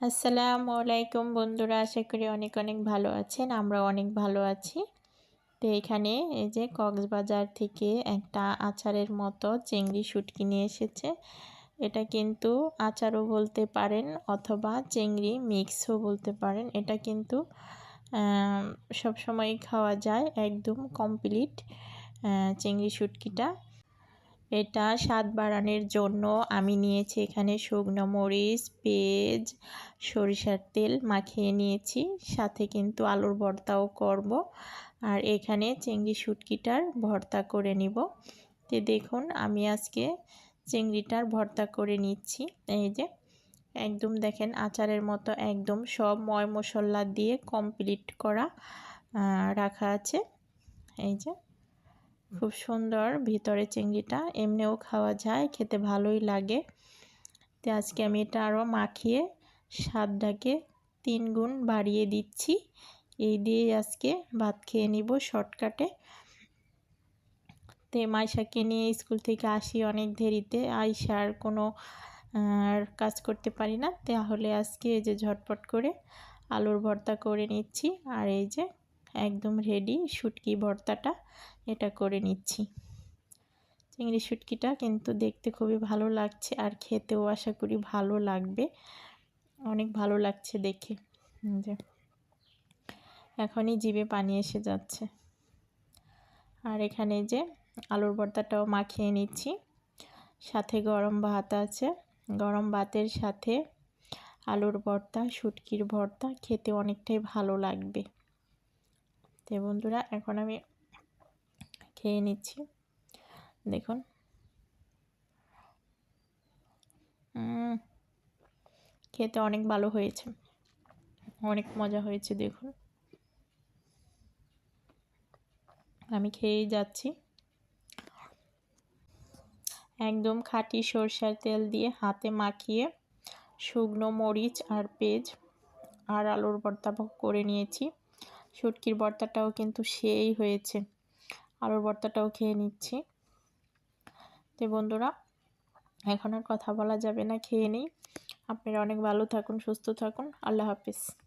আসসালামু আলাইকুম বন্ধুরা, আশা করি অনেক অনেক ভালো আছেন আমরা অনেক ভালো আছি। তো এখানে এই যে কক্সবাজার থেকে একটা আচারের মতো চিংড়ি শুটকি নিয়ে এসেছে। এটা কিন্তু আচারও বলতে পারেন অথবা চিংড়ি মিক্সও বলতে পারেন। এটা কিন্তু সব সময় খাওয়া যায় একদম কমপ্লিট চিংড়ি শুটকিটা। এটা স্বাদ বাড়ানোর জন্য আমি নিয়েছি এখানে শুকনো মরিচ, পেঁয়াজ, সরিষার তেল মাখিয়ে নিয়েছি। সাথে কিন্তু আলুর ভর্তাও করব। আর এখানে চিংড়ি শুটকিটার ভর্তা করে নিব। তো দেখুন, আমি আজকে চিংড়িটার ভর্তা করে নিচ্ছি। এই যে, একদম দেখেন আচারের মতো একদম সব ময় মশলা দিয়ে কমপ্লিট করা রাখা আছে। এই যে খুব সুন্দর ভিতরে চিংড়িটা, এমনিও খাওয়া যায়, খেতে ভালোই লাগে। তো আজকে আমি এটা আরও মাখিয়ে স্বাদটাকে তিন গুণ বাড়িয়ে দিচ্ছি। এই দিয়ে আজকে ভাত খেয়ে নিব শর্টকাটে। তো মাইশাকে নিয়ে স্কুল থেকে আসি অনেক দেরিতে আইসার কোনো কাজ করতে পারি না। তাহলে আজকে এই যে ঝটপট করে আলুর ভর্তা করে নিচ্ছি। আর এই যে একদম রেডি শুটকি ভর্তাটা এটা করে নিচ্ছি। চিংড়ি শুটকিটা কিন্তু দেখতে খুবই ভালো লাগছে আর খেতেও আশা করি ভালো লাগবে। অনেক ভালো লাগছে দেখে। যে। এখনই জিভে পানি এসে যাচ্ছে। আর এখানে যে আলুর ভর্তাটাও মাখিয়ে নিচ্ছি। সাথে গরম ভাত আছে। গরম ভাতের সাথে আলুর ভর্তা, শুটকির ভর্তা খেতে অনেকটাই ভালো লাগবে। তো বন্ধুরা, এখন আমি খেয়ে নিচ্ছি। দেখুন। খেতে অনেক ভালো হয়েছে। অনেক মজা হয়েছে, দেখুন। আমি খেয়েই যাচ্ছি। একদম খাঁটি সরষের তেল দিয়ে হাতে মাখিয়ে শুকনো মরিচ আর পেঁয়াজ আর আলুর ভর্তা করে নিয়েছি। শুটকির বর্তাটাও কিন্তু সেই হয়েছে। আলুর বর্তাটাও খেয়ে নিচ্ছি। তো বন্ধুরা, এখন আর কথা বলা যাবে না, খেয়ে নেই। আপনারা অনেক ভালো থাকুন, সুস্থ থাকুন। আল্লাহ হাফিজ।